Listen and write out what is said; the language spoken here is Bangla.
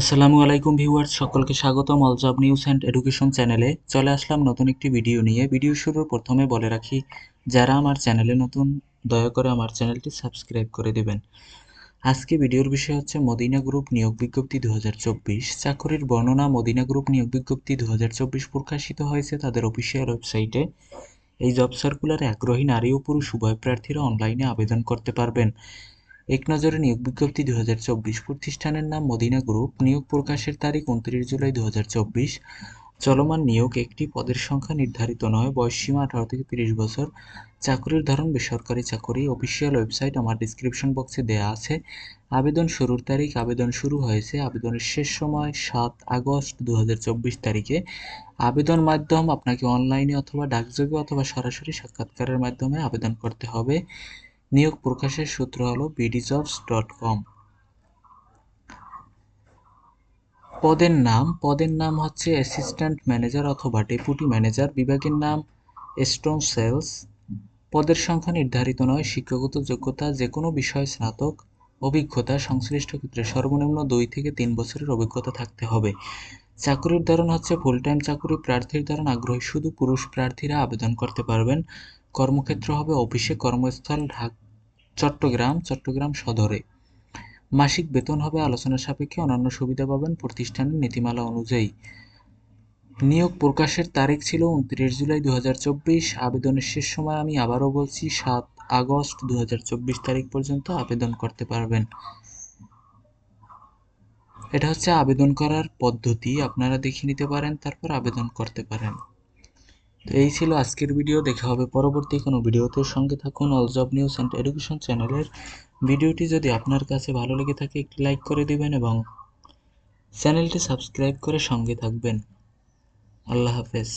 আসসালামু আলাইকুম ভিউয়ার্স, সকলকে স্বাগতম all job news and education চ্যানেলে। চলে আসলাম নতুন একটি ভিডিও নিয়ে। ভিডিও শুরুর প্রথমে বলে রাখি, যারা আমার চ্যানেলে নতুন, দয়া করে আমার চ্যানেলটি সাবস্ক্রাইব করে দেবেন। আজকে ভিডিওর বিষয় হচ্ছে মদিনা গ্রুপ নিয়োগ বিজ্ঞপ্তি দু হাজার চব্বিশ। চাকরির বর্ণনা, মদিনা গ্রুপ নিয়োগ বিজ্ঞপ্তি দু হাজার চব্বিশ প্রকাশিত হয়েছে তাদের অফিসিয়াল ওয়েবসাইটে। এই জব সার্কুলারে আগ্রহী নারী ও পুরুষ উভয় প্রার্থীরা অনলাইনে আবেদন করতে পারবেন। এক নজরে নিয়োগ বিজ্ঞপ্তি দু হাজার চব্বিশ প্রতিষ্ঠানের নাম মদিনা গ্রুপ। নিয়োগ প্রকাশের তারিখ উনত্রিশ জুলাই দু হাজার চব্বিশ। চলমান নিয়োগ একটি পদের সংখ্যা নির্ধারিত নয় বয়সসীমা আঠারো থেকে তিরিশ বছর। চাকরির ধরন বেসরকারি চাকরি। অফিসিয়াল ওয়েবসাইট আমার ডিসক্রিপশন বক্সে দেয়া আছে। আবেদন শুরুর তারিখ, আবেদন শুরু হয়েছে আবেদনের শেষ সময় সাত আগস্ট দু হাজার চব্বিশ তারিখে। আবেদন মাধ্যম আপনাকে অনলাইনে অথবা ডাকযোগে অথবা সরাসরি সাক্ষাৎকারের মাধ্যমে আবেদন করতে হবে। নিয়োগ প্রকাশের সূত্র হলো বিডিজবস ডট কম পদের নাম পদের নাম হচ্ছে অ্যাসিস্ট্যান্ট ম্যানেজার অথবা ডেপুটি ম্যানেজার বিভাগের নাম স্টোন সেলস পদের সংখ্যা নির্ধারিত নয়, শিক্ষাগত যোগ্যতা যে কোনো বিষয়ে, স্নাতক, অভিজ্ঞতা, সংশ্লিষ্ট ক্ষেত্রে সর্বনিম্ন দুই থেকে তিন বছরের অভিজ্ঞতা থাকতে হবে। চাকরির ধরন হচ্ছে ফুল টাইম চাকরি, প্রার্থীর ধরন আগ্রহী। শুধু পুরুষ প্রার্থীরা আবেদন করতে পারবেন। কর্মক্ষেত্র হবে অফিসে কর্মস্থল ঢাক, চট্টগ্রাম চট্টগ্রাম সদরে। মাসিক বেতন হবে আলোচনা সাপেক্ষে অন্যান্য সুবিধা পাবেন প্রতিষ্ঠানের নীতিমালা অনুযায়ী। নিয়োগ প্রকাশের তারিখ ছিল উনত্রিশ জুলাই দু হাজার চব্বিশ। আবেদনের শেষ সময় আমি আবারও বলছি, সাত আগস্ট দু হাজার চব্বিশ তারিখ পর্যন্ত আবেদন করতে পারবেন। এটা হচ্ছে আবেদন করার পদ্ধতি। আপনারা দেখে নিতে পারেন, তারপর আবেদন করতে পারেন। তো এই ছিল আজকের ভিডিও। দেখা হবে পরবর্তী কোনো ভিডিওতে। সঙ্গে থাকুন all job news and education চ্যানেলের। ভিডিওটি যদি আপনার কাছে ভালো লেগে থাকে, একটি লাইক করে দিবেন এবং চ্যানেলটি সাবস্ক্রাইব করে সঙ্গে থাকবেন। আল্লাহ হাফেজ।